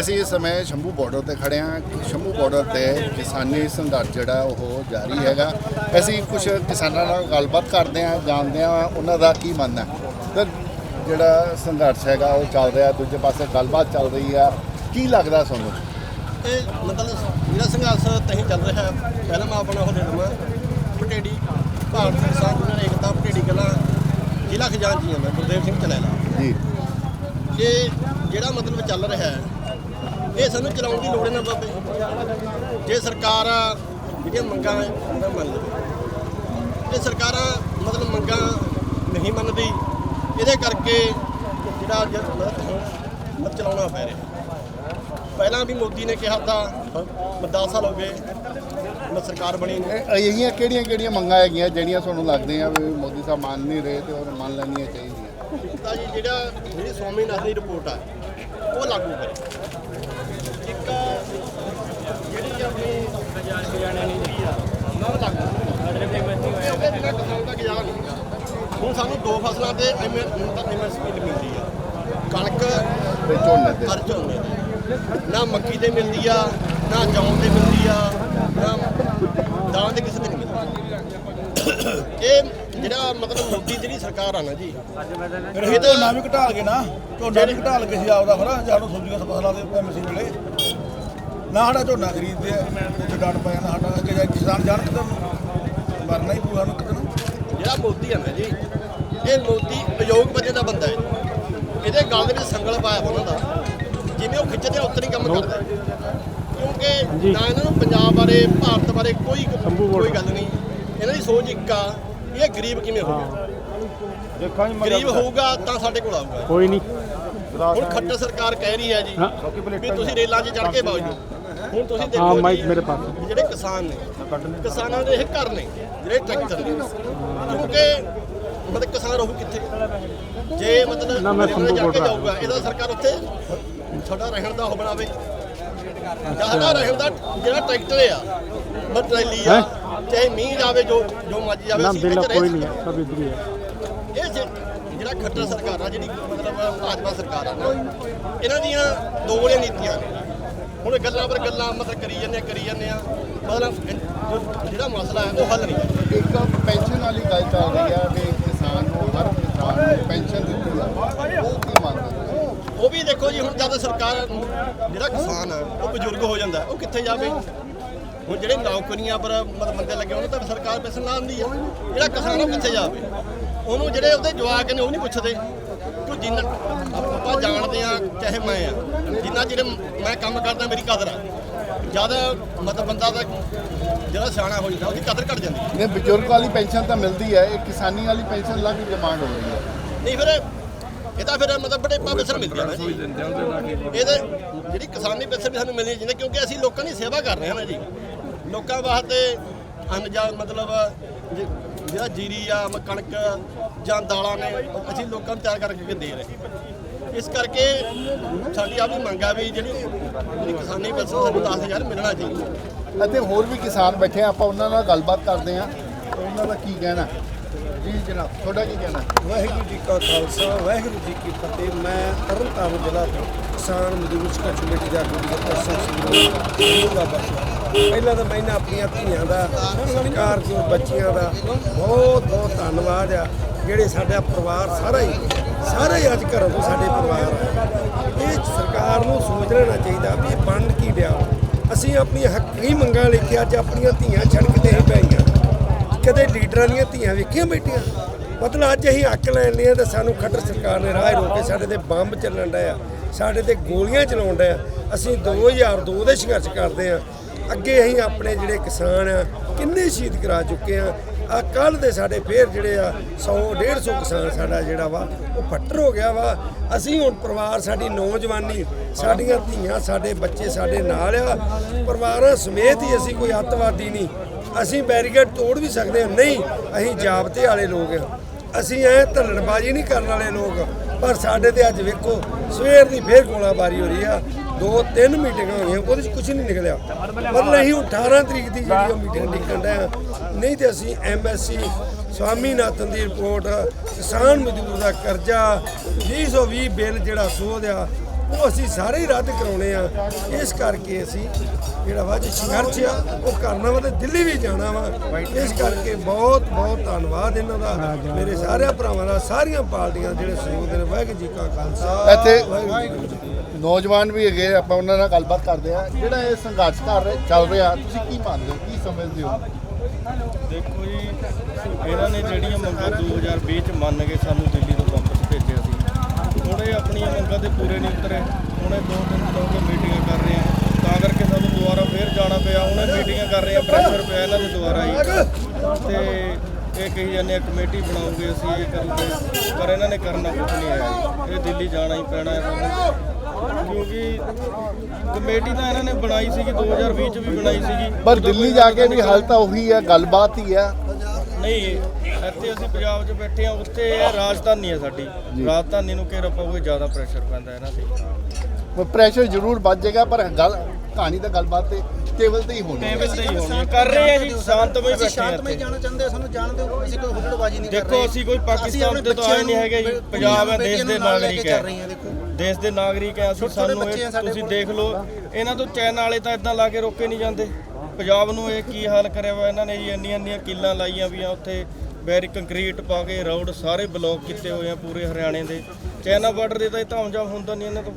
ਅਸੀਂ ਇਸ ਸਮੇਂ ਸ਼ੰਭੂ ਬਾਰਡਰ ਤੇ ਖੜੇ ਹਾਂ ਸ਼ੰਭੂ ਬਾਰਡਰ ਤੇ ਕਿਸਾਨੀ ਸੰਘਰਸ਼ ਜਿਹੜਾ ਉਹ ਜਾਰੀ ਹੈਗਾ। ਅਸੀਂ ਕੁਝ ਕਿਸਾਨਾਂ ਨਾਲ ਗੱਲਬਾਤ ਕਰਦੇ ਹਾਂ ਜਾਣਦੇ ਹਾਂ ਉਹਨਾਂ ਦਾ ਕੀ ਮੰਨਣਾ ਤੇ ਜਿਹੜਾ ਸੰਘਰਸ਼ ਹੈਗਾ ਉਹ ਚੱਲ ਰਿਹਾ ਦੂਜੇ ਪਾਸੇ ਗੱਲਬਾਤ ਚੱਲ ਰਹੀ ਆ। ਕੀ ਲੱਗਦਾ ਤੁਹਾਨੂੰ? ਇਹ ਮਤਲਬ ਜਿਹੜਾ ਸੰਘਰਸ਼ ਤਹੀਂ ਚੱਲ ਰਿਹਾ ਹੈ ਪਹਿਲਾਂ ਮੈਂ ਆਪਣਾ ਉਹ ਦੇ ਦਵਾਂ। ਪਟੇੜੀ ਭਾਰਤੀ ਕਿਸਾਨ ਯੂਨੀਅਨ ਏਕਤਾ ਪਟੇੜੀ ਕਲਾਂ ਜ਼ਿਲ੍ਹਾ ਖਜ਼ਾਨਚੀ ਹਾਂ ਮੈਂ ਗੁਰਦੇਵ ਸਿੰਘ ਚਲੈਲਾ। ਜੀ। ਇਹ ਜਿਹੜਾ ਮਤਲਬ ਚੱਲ ਰਿਹਾ ਹੈ ਇਹ ਸਾਨੂੰ ਚਲਾਉਣ ਦੀ ਲੋੜ ਨਾ ਬਾਬੇ ਜੇ ਸਰਕਾਰ ਜਿਹੜੀਆਂ ਮੰਗਾਂ ਹੈ ਉਹਨਾਂ ਮੰਨ ਲਵੇ। ਇਹ ਸਰਕਾਰਾਂ ਮਤਲਬ ਮੰਗਾਂ ਨਹੀਂ ਮੰਨਦੀ ਇਹਦੇ ਕਰਕੇ ਜਿਹੜਾ ਮਤਲਬ ਚਲਾਉਣਾ ਪੈ ਰਿਹਾ। ਪਹਿਲਾਂ ਵੀ ਮੋਦੀ ਨੇ ਕਿਹਾ ਤਾਂ 10 ਸਾਲ ਹੋ ਗਏ ਮੈਂ ਸਰਕਾਰ ਬਣੀ ਨੂੰ। ਇਹ ਅਜਿਹੀਆਂ ਕਿਹੜੀਆਂ ਕਿਹੜੀਆਂ ਮੰਗਾਂ ਹੈਗੀਆਂ ਜਿਹੜੀਆਂ ਤੁਹਾਨੂੰ ਲੱਗਦੀਆਂ ਵੀ ਮੋਦੀ ਸਾਹਿਬ ਮੰਨ ਨਹੀਂ ਰਹੇ ਤੇ ਉਹ ਮੰਨ ਲੈਣੀਆਂ ਚਾਹੀਦੀਆਂ? ਤਾਂ ਜੀ ਜਿਹੜਾ ਜਿਹੜੀ ਸਵਾਮੀਨਾਥਨ ਦੀ ਰਿਪੋਰਟ ਆ ਉਹ ਲਾਗੂ ਕਰੇ। ਇੱਕ ਜਿਹੜੀ ਆਪਣੀ ਨਾ ਲਾਗੂ ਕਿਉਂਕਿ ਬਿਨਾਂ ਕਿਸਾਨ ਦਾ ਗੁਜ਼ਾਰਾ ਨਹੀਂ ਹੈਗਾ ਹੁਣ ਸਾਨੂੰ ਦੋ ਫਸਲਾਂ ਤੇ ਐਮਐਸਪੀ ਮਿਲਦੀ ਆ। ਕਣਕ ਤੇ ਝੋਨੇ ਤੇ। ਹਰ ਝੋਨੇ ਤੇ। ਨਾ ਮੱਕੀ ਤੇ ਮਿਲਦੀ ਆ ਨਾ ਜੌਂ ਤੇ ਮਿਲਦੀ ਆ ਨਾ ਦਾਲਾਂ ਤੇ ਕਿਸੇ ਤੇ ਨਹੀਂ ਮਿਲਦੀ। ਇਹ ਜਿਹੜਾ ਮਤਲਬ ਮੋਦੀ ਜਿਹੜੀ ਸਰਕਾਰ ਆ ਨਾ ਜੀ ਫਿਰ ਇਹ ਝੋਨਾ ਵੀ ਘਟਾ ਲਗੇ ਨਾ ਝੋਨਾ ਵੀ ਘਟਾ ਲਗੇ ਸੀ ਆਪਦਾ ਫਿਰ ਜਾਨੂੰ ਸਬਜ਼ੀਆਂ ਫਸਲਾਂ ਦੇ ਐਮਸੀ ਮਿਲੇ ਨਾ ਸਾਡਾ ਝੋਨਾ ਖਰੀਦਦੇ ਆ ਤੇ ਡੱਟ ਪੈ ਜਾਂਦਾ ਸਾਡਾ ਅੱਗੇ ਜਾ ਕੇ ਕਿਸਾਨ ਜਾਣ ਕਿਤੇ ਮਰਨਾ ਹੀ ਪੂਰਾ ਨੂੰ ਕਿਤੇ ਨਾ ਜਿਹੜਾ ਮੋਦੀ ਆ ਨਾ ਜੀ ਇਹ ਮੋਦੀ ਅਯੋਗ ਵਜੇ ਦਾ ਬੰਦਾ ਹੈ। ਇਹਦੇ ਗਲ ਦੇ ਵਿੱਚ ਸੰਗਲ ਪਾਇਆ ਉਹਨਾਂ ਦਾ। ਜਿਵੇਂ ਉਹ ਖਿੱਚਦੇ ਆ ਉਤਰੀ ਕੰਮ ਕਰਦਾ ਹੈ। ਕਿਉਂਕਿ ਨਾ ਇਹਨਾਂ ਨੂੰ ਪੰਜਾਬ ਬਾਰੇ ਭਾਰਤ ਬਾਰੇ ਕੋਈ ਕੋਈ ਗੱਲ ਨਹੀਂ। ਇਹਨਾਂ ਦੀ ਸੋਚ ਇੱਕ ਆ ਇਹ ਗਰੀਬ ਕਿਵੇਂ ਹੋਊਗਾ? ਦੇਖਾਂ ਹੀ ਗਰੀਬ ਹੋਊਗਾ ਤਾਂ ਸਾਡੇ ਕੋਲ ਆਊਗਾ। ਕੋਈ ਨਹੀਂ। ਹੁਣ ਖੱਟਰ ਸਰਕਾਰ ਕਹਿ ਰਹੀ ਹੈ ਜੀ ਹਾਂ। ਵੀ ਤੁਸੀਂ ਰੇਲਾਂ 'ਚ ਚੜ ਕੇ ਬਾਉ ਜੀ ਹੁਣ ਤੁਸੀਂ ਹਾਂ ਦੇਖੋ ਮਾਈਕ ਜੀ, ਮੇਰੇ ਪਾਸ ਜਿਹੜੇ ਕਿਸਾਨ ਨੇ ਕਿਸਾਨਾਂ ਦੇ ਇਹ ਘਰ ਨੇ ਜਿਹੜੇ ਟਰੈਕਟਰ ਨੇ। ਕਿਉਂਕਿ ਮਤਲਬ ਕਿਸਾਨ ਰਹੂ ਕਿੱਥੇ? ਜੇ ਮਤਲਬ ਨਾ, ਮੈਂ ਸੰਭੂ ਬੋਲ ਜਾਊਗਾ ਇਹਦਾ ਸਰਕਾਰ ਉੱਥੇ ਸਾਡਾ ਰਹਿਣ ਦਾ ਉਹ ਬਣਾਵੇ। ਜਾਂ ਸਾਡਾ ਰਹਿਣ ਦਾ ਜਿਹੜਾ ਟਰੈਕਟਰ ਆ ਟਰੈਲੀ ਆ ਚਾਹੇ ਮੀਂਹ ਜਾਵੇ ਜੋ ਜੋ ਮਰਜ਼ੀ ਜਾਵੇ ਨਾ ਬਿੱਲ ਰਹਿ ਕੋਈ ਨਹੀਂ ਹੈ ਸਭ ਇਧਰ ਹੀ ਹੈ। ਇਹ ਜਿਹੜਾ ਖੱਟਰ ਸਰਕਾਰ ਆ ਜਿਹੜੀ ਮਤਲਬ ਭਾਜਪਾ ਸਰਕਾਰ ਆ ਇਹਨਾਂ ਦੀਆਂ ਦੋ ਵਾਲੀਆਂ ਨੀਤੀਆਂ ਨੇ। ਹੁਣ ਗੱਲਾਂ ਪਰ ਗੱਲਾਂ ਮਤਲਬ ਕਰੀ ਜਾਂਦੇ ਆ ਕਰੀ ਜਾਂਦੇ ਆ। ਮਤਲਬ ਜਿਹੜਾ ਮਸਲਾ ਹੈ ਉਹ ਹੱਲ ਨਹੀਂ ਇੱਕ ਪੈਨਸ਼ਨ ਵਾਲੀ ਗੱਲ ਚੱਲ ਰਹੀ ਆ ਵੀ ਕਿਸਾਨ ਨੂੰ ਹਰ ਕਿਸਾਨ ਨੂੰ ਪੈਨਸ਼ਨ ਦਿੱਤੀ ਜਾਵੇ। ਉਹ ਕੀ ਮੰਗਦੇ ਉਹ ਵੀ ਦੇਖੋ ਜੀ ਹੁਣ ਜਦ ਸਰਕਾਰ ਜਿਹੜਾ ਕਿਸਾਨ ਆ ਉਹ ਬਜ਼ੁਰਗ ਹੋ ਜਾਂਦਾ ਉਹ ਕਿੱਥੇ ਜਾਵੇ? ਹੁਣ ਜਿਹੜੇ ਨੌਕਰੀਆਂ ਪਰ ਮਤਲਬ ਬੰਦੇ ਲੱਗੇ ਉਹਨਾਂ ਤਾਂ ਸਰਕਾਰ ਪੈਸੇ ਨਾ ਦਿੰਦੀ ਆ। ਜਿਹੜਾ ਕਿਸਾਨ ਉਹ ਕਿੱਥੇ ਜਾਵੇ? ਉਹਨੂੰ ਜਿਹੜੇ ਉਹਦੇ ਜਵਾਕ ਨੇ ਉਹ ਨਹੀਂ ਪੁੱਛਦੇ। ਜਿੰਨਾ ਆਪਾਂ ਜਾਣਦੇ ਆ ਚਾਹੇ ਮੈਂ ਆ ਜਿੰਨਾ ਜਿਹੜੇ ਮੈਂ ਕੰਮ ਕਰਦਾ ਮੇਰੀ ਕਦਰ ਆ। ਜਦ ਮਤਲਬ ਬੰਦਾ ਦਾ ਜਿਹੜਾ ਸਿਆਣਾ ਹੋ ਜਾਂਦਾ ਉਹਦੀ ਕਦਰ ਘਟ ਜਾਂਦੀ। ਹੈ ਨੇ ਬਜ਼ੁਰਗ ਵਾਲੀ ਪੈਨਸ਼ਨ ਤਾਂ ਮਿਲਦੀ ਹੈ ਇਹ ਕਿਸਾਨੀ ਵਾਲੀ ਪੈਨਸ਼ਨ ਲੱਗ ਡਿਮਾਂਡ ਹੋ ਰਹੀ ਹੈ। ਨਹੀਂ ਫਿਰ ਇਹ ਤਾਂ ਫਿਰ ਮਤਲਬ ਬੜੇ ਪੈਸਾ ਮਿਲਦੀਆਂ ਨਾ ਜੀ। ਇਹਦੇ ਜਿਹੜੀ ਕਿਸਾਨੀ ਪੈਸੇ ਵੀ ਸਾਨੂੰ ਮਿਲਣੀ ਚਾਹੀਦੇ ਕਿਉਂਕਿ ਅਸੀਂ ਲੋਕਾਂ ਦੀ ਸੇਵਾ ਕਰ ਰਹੇ ਹਾਂ ਨਾ ਜੀ। ਲੋਕਾਂ ਵਾਸਤੇ ਅੰਨ ਜਾਂ ਮਤਲਬ ਜ- ਜਿਹੜਾ ਜੀਰੀ ਆ, ਮ- ਕਣਕ ਜਾਂ ਦਾਲਾਂ ਨੇ, ਉਹ ਅਸੀਂ ਲੋਕਾਂ ਨੂੰ ਤਿਆਰ ਕਰਕੇ ਦੇ ਰਹੇ? ਇਸ ਕਰਕੇ ਸਾਡੀ ਆ ਵੀ ਮੰਗ ਆ ਵੀ ਜਿਹੜੀ ਜਿਹੜੀ ਕਿਸਾਨੀ ਪੈਸੇ ਸਾਨੂੰ 10000 ਮਿਲਣਾ ਚਾਹੀਦਾ। ਅਤੇ ਹੋਰ ਵੀ ਕਿਸਾਨ ਬੈਠੇ ਆ, ਆਪਾਂ ਉਹਨਾਂ ਨਾਲ ਗੱਲਬਾਤ ਕਰਦੇ ਆ। ਉਹਨਾਂ ਦਾ ਕੀ ਕਹਿਣਾ? ਜੀ ਜਨਾਬ, ਤੁਹਾਡਾ ਕੀ ਕਹਿਣਾ? ਵਾਹਿਗੁਰੂ ਜੀ ਕਾ ਖਾਲਸਾ, ਵਾਹਿਗੁਰੂ ਜੀ ਕੀ ਫਤਿਹ। ਮੈਂ ਤਰਨਤਾਰਨ ਜ਼ਿਲ੍ਹਾ ਤੋਂ ਕਿਸਾਨ ਮਜ਼ਦੂਰ ਸੰਘਰਸ਼ ਕਮੇਟੀ ਦਾ ਅਗਵਾਈ ਪ੍ਰਸ਼ੰਸਕ ਦਾ ਪਹਿਲਾਂ ਤਾਂ ਮੈਂ ਇਹਨਾਂ ਆਪਣੀਆਂ ਧੀਆਂ ਦਾ ਸਰਕਾਰ ਦੇ ਬੱਚੀਆਂ ਦਾ ਬਹੁਤ ਬਹੁਤ ਧੰਨਵਾਦ ਆ। ਜਿਹੜੇ ਸਾਡਾ ਪਰਿਵਾਰ ਸਾਰਾ ਹੀ ਸਾਰਾ ਹੀ ਅੱਜ ਘਰੋਂ ਤੋਂ ਸਾਡੇ ਪਰਿਵਾਰ ਆ। ਇਹ ਸਰਕਾਰ ਨੂੰ ਸੋਚ ਲੈਣਾ ਚਾਹੀਦਾ ਵੀ ਇਹ ਬਣ ਕੀ ਡਿਆ। ਅਸੀਂ ਆਪਣੀਆਂ ਹੱਕੀ ਮੰਗਾਂ ਲੈ ਕੇ ਅੱਜ ਆਪਣੀਆਂ ਧੀਆਂ ਸੜਕ ਤੇ ਹੀ ਪਈਆਂ ਕਦੇ ਲੀਡਰਾਂ ਦੀਆਂ ਧੀਆਂ ਵੇਖੀਆਂ ਬੈਠੀਆਂ ਮਤਲਬ ਅੱਜ ਅਸੀਂ ਹੱਕ ਲੈਣ ਲਈ ਤੇ ਸਾਨੂੰ ਖੱਟਰ ਸਰਕਾਰ ਨੇ ਰਾਹ ਰੋਕ ਕੇ ਸਾਡੇ ਤੇ ਬੰਬ ਚੱਲਣ ਡਿਆ ਸਾਡੇ ਤੇ ਗੋਲੀਆਂ ਚਲਾਉਣ ਡਿਆ ਅਸੀਂ 2002 ਦੇ ਸੰਘਰਸ਼ ਕਰਦੇ ਆ ਅੱਗੇ ਅਸੀਂ ਆਪਣੇ ਜਿਹੜੇ ਕਿਸਾਨ ਆ, ਕਿੰਨੇ ਸ਼ਹੀਦ ਕਰਾ ਚੁੱਕੇ ਆ ਆ ਕੱਲ ਦੇ ਸਾਡੇ ਫੇਰ ਜਿਹੜੇ ਆ 100 150 ਕਿਸਾਨ ਸਾਡਾ ਜਿਹੜਾ ਵਾ, ਉਹ ਫੱਟਰ ਹੋ ਗਿਆ ਵਾ। ਅਸੀਂ ਹੁਣ ਪਰਿਵਾਰ ਸਾਡੀ ਨੌਜਵਾਨੀ, ਸਾਡੀਆਂ ਧੀਆਂ, ਸਾਡੇ ਬੱਚੇ ਸਾਡੇ ਨਾਲ ਆ। ਪਰਿਵਾਰਾਂ ਸਮੇਤ ਹੀ ਅਸੀਂ ਕੋਈ ਅੱਤਵਾਦੀ ਨਹੀਂ। ਅਸੀਂ ਬੈਰੀਕੇਡ ਤੋੜ ਵੀ ਸਕਦੇ ਹਾਂ। ਨਹੀਂ, ਅਸੀਂ ਜਾਬਤੇ ਵਾਲੇ ਲੋਕ ਹਾਂ। ਅਸੀਂ ਐ ਧਰਨਬਾਜ਼ੀ ਨਹੀਂ ਕਰਨ ਵਾਲੇ ਲੋਕ। ਪਰ ਸਾਡੇ ਤੇ ਅੱਜ ਵੇਖੋ, ਸਵੇਰ ਦੀ ਫੇਰ ਗੋਲਾਬਾਰੀ ਹੋ ਰਹੀ ਆ। ਦੋ, ਤਿੰਨ ਮੀਟਿੰਗਾਂ ਹੋਈਆਂ, ਉਹਦੇ 'ਚ ਕੁਝ ਨਹੀਂ ਨਿਕਲਿਆ। ਮਤਲਬ ਅਸੀਂ ਹੁਣ 18 ਤਰੀਕ ਦੀ ਜਿਹੜੀ ਉਹ ਮੀਟਿੰਗ ਨਿਕਲਣ ਡਿਆ ਨਹੀਂ ਤੇ ਅਸੀਂ ਐਮਐਸਸੀ, ਸਵਾਮੀਨਾਥਨ ਦੀ ਰਿਪੋਰਟ, ਕਿਸਾਨ ਮਜ਼ਦੂਰ ਦਾ ਕਰਜ਼ਾ 220 ਬਿੱਲ ਜਿਹੜਾ ਸੋਧ ਆ ਉਹ ਅਸੀਂ ਸਾਰੇ ਹੀ ਰੱਦ ਕਰਾਉਣੇ ਆ। ਇਸ ਕਰਕੇ ਅਸੀਂ ਜਿਹੜਾ ਵਾ ਜੀ ਸੰਘਰਸ਼ ਆ ਉਹ ਕਰਨਾ ਵਾ ਤੇ ਦਿੱਲੀ ਵੀ ਜਾਣਾ ਵਾ। ਇਸ ਕਰਕੇ ਬਹੁਤ ਬਹੁਤ ਧੰਨਵਾਦ ਇਹਨਾਂ ਦਾ। ਮੇਰੇ ਸਾਰਿਆਂ ਭਰਾਵਾਂ ਦਾ ਸਾਰੀਆਂ ਪਾਰਟੀਆਂ ਜਿਹੜੇ ਸਹਿਯੋਗ ਦੇ ਨੇ ਵਾਹਿਗੁਰੂ ਜੀ ਕਾ ਖਾਲਸਾ। ਇੱਥੇ ਨੌਜਵਾਨ ਵੀ ਹੈਗੇ ਆਪਾਂ ਉਹਨਾਂ ਨਾਲ ਗੱਲਬਾਤ ਕਰਦੇ ਆ। ਜਿਹੜਾ ਇਹ ਸੰਘਰਸ਼ ਕਰ ਰਿਹਾ ਚੱਲ ਰਿਹਾ ਤੁਸੀਂ ਕੀ ਮੰਨਦੇ ਹੋ ਕੀ ਸਮਝਦੇ ਹੋ? ਦੇਖੋ ਜੀ ਇਹਨਾਂ ਨੇ ਜਿਹੜੀਆਂ ਮੰਗਾਂ 2020 ਚ ਮੰਨ ਕੇ ਸਾਨੂੰ ਦਿੱਲੀ ਤੋਂ ਵਾਪਸ ਭੇਜਿਆ ਸੀ ਹੁਣ ਆਪਣੀਆਂ ਮੰਗਾਂ ਤੇ ਪੂਰੇ ਨਹੀਂ ਉਤਰੇ। ਹੁਣੇ ਦੋ ਤਿੰਨ ਦਿਨ ਹੋ ਮੀਟਿੰਗਾਂ ਕਰ ਰਹੇ ਆ ਤਾਂ ਕਰਕੇ ਸਾਨੂੰ ਦੁਬਾਰਾ ਫੇਰ ਜਾਣਾ ਪਿਆ। ਹੁਣ ਮੀਟਿੰਗਾਂ ਕਰ ਰਹੇ ਆ ਪ੍ਰੈਸ਼ਰ ਪਿਆ ਇਹਨਾਂ ਦੇ ਦੁਬਾਰਾ ਹੀ। ਤੇ ਇਹ ਕਹੀ ਜਾਂਦੇ ਆ, ਕਮੇਟੀ ਬਣਾਉਂਗੇ ਅਸੀਂ, ਇਹ ਕਰੂਗੇ। ਪਰ ਇਹਨਾਂ ਨੇ ਕਰਨਾ ਕੁਝ ਨਹੀਂ ਹੈ। ਇਹ ਦਿੱਲੀ ਜਾਣਾ ਹੀ ਪੈਣਾ ਹੈ ਸਾਨੂੰ। ਕਿਉਂਕਿ ਕਮੇਟੀ ਤਾਂ ਇਹਨਾਂ ਨੇ ਬਣਾਈ ਸੀਗੀ 2020 ਚ ਵੀ ਬਣਾਈ ਸੀਗੀ। ਪਰ ਦਿੱਲੀ ਜਾ ਕੇ ਵੀ ਹਾਲ ਤਾਂ ਉਹੀ ਹੈ, ਗੱਲਬਾਤ ਹੀ ਹੈ। ਨਹੀਂ ਇੱਥੇ ਅਸੀਂ ਪੰਜਾਬ 'ਚ ਬੈਠੇ ਆ ਉੱਥੇ ਇਹ ਰਾਜਧਾਨੀ ਹੈ ਸਾਡੀ। ਰਾਜਧਾਨੀ ਨੂੰ ਘੇਰਾ ਪਾਉਗੇ ਜ਼ਿਆਦਾ ਪ੍ਰੈਸ਼ਰ ਪੈਂਦਾ ਇਹਨਾਂ ਤੇ। ਪ੍ਰੈਸ਼ਰ ਜ਼ਰੂਰ ਵੱਧ ਜਾਏਗਾ ਪਰ ਗੱਲ ਕਹਾਣੀ ਤਾਂ ਗੱਲਬਾਤ ਤੇ ਟੇਬਲ ਤੇ ਹੀ ਹੋਣੀ ਹੈ। ਟੇਬਲ ਤੇ ਹੀ ਹੋਣੀ ਹੈ। ਕਰ ਰਹੇ ਆ ਜੀ ਸ਼ਾਂਤਮਈ ਬੈਠੇ ਆ ਸ਼ਾਂਤਮਈ ਇੱਥੇ ਜਾਣਾ ਚਾਹੁੰਦੇ ਸਾਨੂੰ ਜਾਣ ਦਿਓ ਅਸੀਂ ਕੋਈ ਹੁੱਲੜਬਾਜ਼ੀ ਨਹੀਂ ਕਰ ਰਹੇ। ਦੇਖੋ ਅਸੀਂ ਕੋਈ ਪਾਕਿਸਤਾਨ ਦੇ ਤਾਂ ਆਏ ਨਹੀਂ ਹੈਗੇ ਜੀ। ਪੰਜਾਬ ਹੈ ਦੇਸ਼ ਦੇ ਨਾਗਰਿਕ ਹੈ। ਦੇਖੋ। ਦੇਸ਼ ਦੇ ਨਾਗਰਿਕ ਹੈ ਅਸੀਂ ਸਾਨੂੰ ਤੁਸੀਂ। ਦੇਖ ਲਓ। ਇਹਨਾਂ ਤੋਂ ਚਾਈਨਾ ਵਾਲੇ ਤਾਂ ਇਦਾਂ ਲਾ ਕੇ ਰੋਕੇ ਨਹੀਂ ਜਾਂਦੇ। ਪੰਜਾਬ ਨੂੰ ਇਹ ਕੀ ਹਾਲ ਕਰਿਆ ਵਾ? ਇਹਨਾਂ ਨੇ ਜੀ ਇੰਨੀਆਂ ਇੰਨੀਆਂ ਕਿੱਲਾਂ ਲਾਈਆਂ ਵੀ ਆ, ਉੱਥੇ ਬੈਰੀ ਕੰਕਰੀਟ ਪਾ ਕੇ ਰੋਡ ਸਾਰੇ ਬਲੌਕ ਕੀਤੇ ਹੋਏ ਆ ਪੂਰੇ ਹਰਿਆਣੇ ਦੇ। ਚਾਈਨਾ ਬਾਰਡਰ ਦੇ ਤਾਂ ਇਹ ਧਾਮਜਾਮ ਹੁੰਦਾ ਨਹੀਂ ਇਹਨਾਂ ਤੋਂ।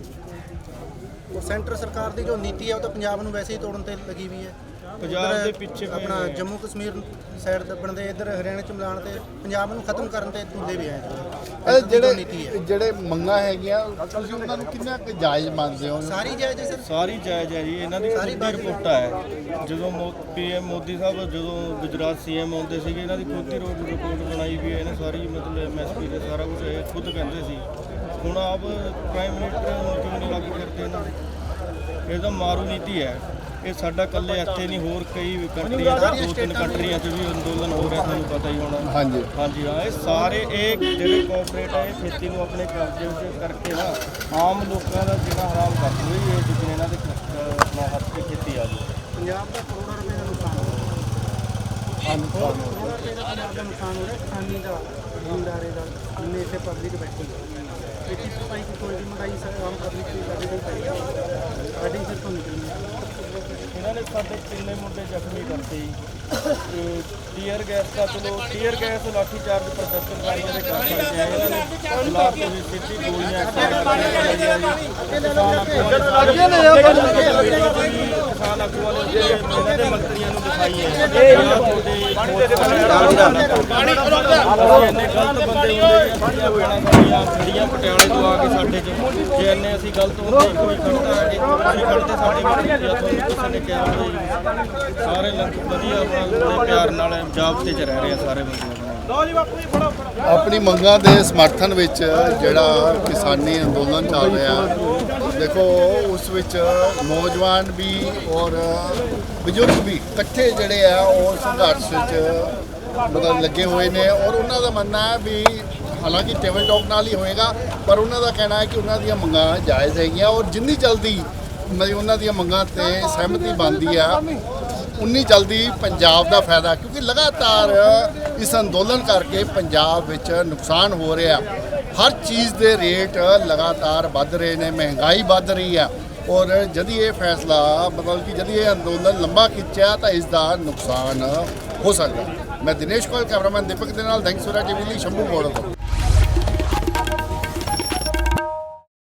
ਔਰ ਸੈਂਟਰ ਸਰਕਾਰ ਦੀ ਜੋ ਨੀਤੀ ਹੈ, ਉਹ ਤਾਂ ਪੰਜਾਬ ਨੂੰ ਵੈਸੇ ਹੀ ਤੋੜਨ ਤੇ ਲੱਗੀ ਵੀ ਹੈ। ਪੰਜਾਬ ਦੇ ਪਿੱਛੇ ਆਪਣਾ। ਜੰਮੂ ਕਸ਼ਮੀਰ ਸਾਈਡ ਦੱਬਣ ਦੇ ਇੱਧਰ ਹਰਿਆਣੇ ਚ ਮਿਲਾਣ ਤੇ ਪੰਜਾਬ ਨੂੰ ਖਤਮ ਕਰਨ ਤੇ ਤੁਲੇ ਵੀ ਆਏ ਜਿਹੜੇ ਜਿਹੜੇ ਮੰਗਾਂ ਹੈਗੀਆਂ ਤੁਸੀਂ ਉਹਨਾਂ ਨੂੰ ਕਿੰਨਾ ਕੁ ਜਾਇਜ਼ ਮੰਨਦੇ ਹੋ? ਸਾਰੀ ਜਾਇਜ਼ ਹੈ ਸਰ। ਸਾਰੀ ਜਾਇਜ਼ ਹੈ ਜੀ। ਇਹਨਾਂ ਦੀ ਸਾਰੀ ਖੁਦ ਦੀ ਰਿਪੋਰਟ ਹੈ ਜਦੋਂ ਪੀਐਮ ਮੋਦੀ ਸਾਹਿਬ ਜਦੋਂ ਗੁਜਰਾਤ ਸੀਐਮ ਆਉਂਦੇ ਸੀਗੇ ਇਹਨਾਂ ਦੀ ਖੁਦ ਦੀ ਰੋਡ ਰਿਪੋਰਟ ਬਣਾਈ ਵੀ ਹੈ। ਇਹਨੇ ਸਾਰੀ ਮਤਲਬ ਐਮਐਸਪੀ ਦੇ ਸਾਰਾ ਕੁਝ ਇਹ ਖੁਦ ਕਹਿੰਦੇ ਸੀ। ਹੁਣ ਆਪ ਪ੍ਰਾਈਮ ਮਿਨਿਸਟਰ ਹੁਣ ਕਿਉਂ ਨਹੀਂ ਲਾਗੂ ਕਰਦੇ ਇਹਨਾਂ ਦੇ ਇਹ ਤਾਂ ਮਾਰੂ ਨੀਤੀ ਹੈ। ਇਹ ਸਾਡਾ ਇਕੱਲੇ ਇੱਥੇ ਨਹੀਂ ਹੋਰ ਕਈ ਕੰਟਰੀਆਂ ਚ ਦੋ ਤਿੰਨ ਕੰਟਰੀਆਂ 'ਚ ਵੀ ਅੰਦੋਲਨ ਹੋ ਰਿਹਾ ਤੁਹਾਨੂੰ ਪਤਾ ਹੀ ਹੋਣਾ। ਹਾਂਜੀ। ਹਾਂਜੀ ਹਾਂ ਇਹ ਸਾਰੇ ਇਹ ਜਿਹੜੇ ਕੋਆਪਰੇਟ ਹੈ ਇਹ ਖੇਤੀ ਨੂੰ ਆਪਣੇ ਕਬਜ਼ੇ ਵਿੱਚ ਕਰਕੇ ਨਾ ਆਮ ਲੋਕਾਂ ਦਾ ਜਿਹੜਾ ਹਰਾਮ ਕਰ ਦਿੰਦੇ ਜੀ ਇਹ ਜਿੱਥੇ ਇਹਨਾਂ ਦੇ ਆਪਣਾ ਹੱਥ ਦੀ ਖੇਤੀ ਆ ਜੀ ਪੰਜਾਬ ਦਾ ਕਰੋੜਾਂ ਰੁਪਏ ਦਾ ਨੁਕਸਾਨ ਹੋ ਰਿਹਾ। ਕਰੋੜਾਂ ਰੁਪਏ ਦਾ ਪੰਜਾਬ ਦਾ ਨੁਕਸਾਨ ਹੋ ਰਿਹਾ ਕਿਸਾਨੀ ਦਾ ਜ਼ਿਮੀਂਦਾਰੇ ਦਾ ਜਿੰਨੇ ਇੱਥੇ ਪਬਲਿਕ ਬੈਠੀ ਹੈ ਖੇਤੀ ਸਫ਼ਾਈ ਦੀ ਕੋਈ ਵੀ ਮੰਗਾਈ ਸਰ ਆਮ ਪਬਲਿਕ ਦੀ ਸਾਡੇ ਕੋਲ ਪਈ ਹੈ ਸਾਡੀ ਸਿਰ ਤੋਂ ਨਿਕਲਣੀ ਇਹਨਾਂ ਨੇ ਸਾਡੇ ਕਿੰਨੇ ਮੁੰਡੇ ਜ਼ਖਮੀ ਕਰਤੇ ਜੀ। ਟੀਅਰ ਗੈਸ ਦਾ ਚਲੋ ਟੀਅਰ ਗੈਸ ਲਾਠੀ ਚਾਰਜ ਪ੍ਰਦਰਸ਼ਨਕਾਰੀਆਂ ਦੇ ਕਰ ਸਕਦੇ ਆ ਇਹਨਾਂ ਨੇ ਤੋਂ ਵੀ ਸਿੱਧੀ ਗੋਲੀਆਂ ਕਿਸਾਨ ਆਗੂ ਵਾਲੇ ਉੱਤੇ ਇਹਨਾਂ ਦੇ ਮੰਤਰੀਆਂ ਨੂੰ ਦਿਖਾਈ ਹੈ। ਇੰਨੇ ਗਲਤ ਬੰਦੇ ਹੁੰਦੇ ਜੀ ਸਾਡੀਆਂ ਭੈਣਾਂ ਸਾਡੀਆਂ ਖੜੀਆਂ ਪਟਿਆਲੇ ਤੋਂ ਆ ਕੇ ਸਾਡੇ ਚ ਜੇ ਇੰਨੇ ਅਸੀਂ ਗਲਤ ਹੁੰਦੇ ਕੋਈ ਖੜਦਾ ਹੈ ਕਿ ਅਸੀਂ ਖੜਦੇ ਸਾਡੇ ਵਿੱਚ ਜਾਂ ਤੁਹਾਨੂੰ ਕਿਸੇ ਨੇ ਕਿਹਾ ਜੀ। ਸਾਰੇ ਲੋਕ ਵਧੀਆ ਆਪਣਾ ਬੜੇ ਪਿਆਰ ਨਾਲ ਜਾਬਤੇ ਚ ਰਹਿ ਰਹੇ ਆ ਸਾਰੇ ਬੰਦੇ ਆਪਣੇ ਆਪਣੀ ਮੰਗਾਂ ਦੇ ਸਮਰਥਨ ਵਿੱਚ ਜਿਹੜਾ ਕਿਸਾਨੀ ਅੰਦੋਲਨ ਚੱਲ ਰਿਹਾ ਦੇਖੋ ਉਸ ਵਿੱਚ ਨੌਜਵਾਨ ਵੀ ਔਰ ਬਜ਼ੁਰਗ ਵੀ ਇਕੱਠੇ ਜਿਹੜੇ ਆ ਉਹ ਸੰਘਰਸ਼ 'ਚ ਮਤਲਬ ਲੱਗੇ ਹੋਏ ਨੇ ਔਰ ਉਹਨਾਂ ਦਾ ਮੰਨਣਾ ਹੈ ਵੀ ਹਾਲਾਂਕਿ ਟੇਬਲ ਟਾਕ ਨਾਲ ਹੀ ਹੋਏਗਾ, ਪਰ ਉਹਨਾਂ ਦਾ ਕਹਿਣਾ ਹੈ ਕਿ ਉਹਨਾਂ ਦੀਆਂ ਮੰਗਾਂ ਜਾਇਜ਼ ਹੈਗੀਆਂ ਔਰ ਜਿੰਨੀ ਜਲਦੀ ਉਹਨਾਂ ਦੀਆਂ ਮੰਗਾਂ ਤੇ ਸਹਿਮਤੀ ਬਣਦੀ ਆ, ਉਨੀ ਜਲਦੀ ਪੰਜਾਬ ਦਾ ਫਾਇਦਾ, ਕਿਉਂਕਿ ਲਗਾਤਾਰ ਇਸ ਅੰਦੋਲਨ ਕਰਕੇ ਪੰਜਾਬ ਵਿੱਚ ਨੁਕਸਾਨ ਹੋ ਰਿਹਾ। ਹਰ ਚੀਜ਼ ਦੇ ਰੇਟ ਲਗਾਤਾਰ ਵੱਧ ਰਹੇ ਨੇ, ਮਹਿੰਗਾਈ ਵੱਧ ਰਹੀ ਆ ਔਰ ਜਦੀ ਇਹ ਫੈਸਲਾ ਮਤਲਬ ਕਿ ਜਦੀ ਇਹ ਅੰਦੋਲਨ ਲੰਬਾ ਖਿੱਚਿਆ ਤਾਂ ਇਸ ਦਾ ਨੁਕਸਾਨ ਹੋ ਸਕਦਾ। ਮੈਂ ਦਿਨੇਸ਼ ਕੋਲ, ਕੈਮਰਾਮੈਨ ਦੀਪਕ ਦੇ ਨਾਲ ਥੈਂਕਸ ਫॉर ਟੀਵੀ ਲਈ ਸ਼ੰਭੂ ਬੋਲ ਤੋਂ।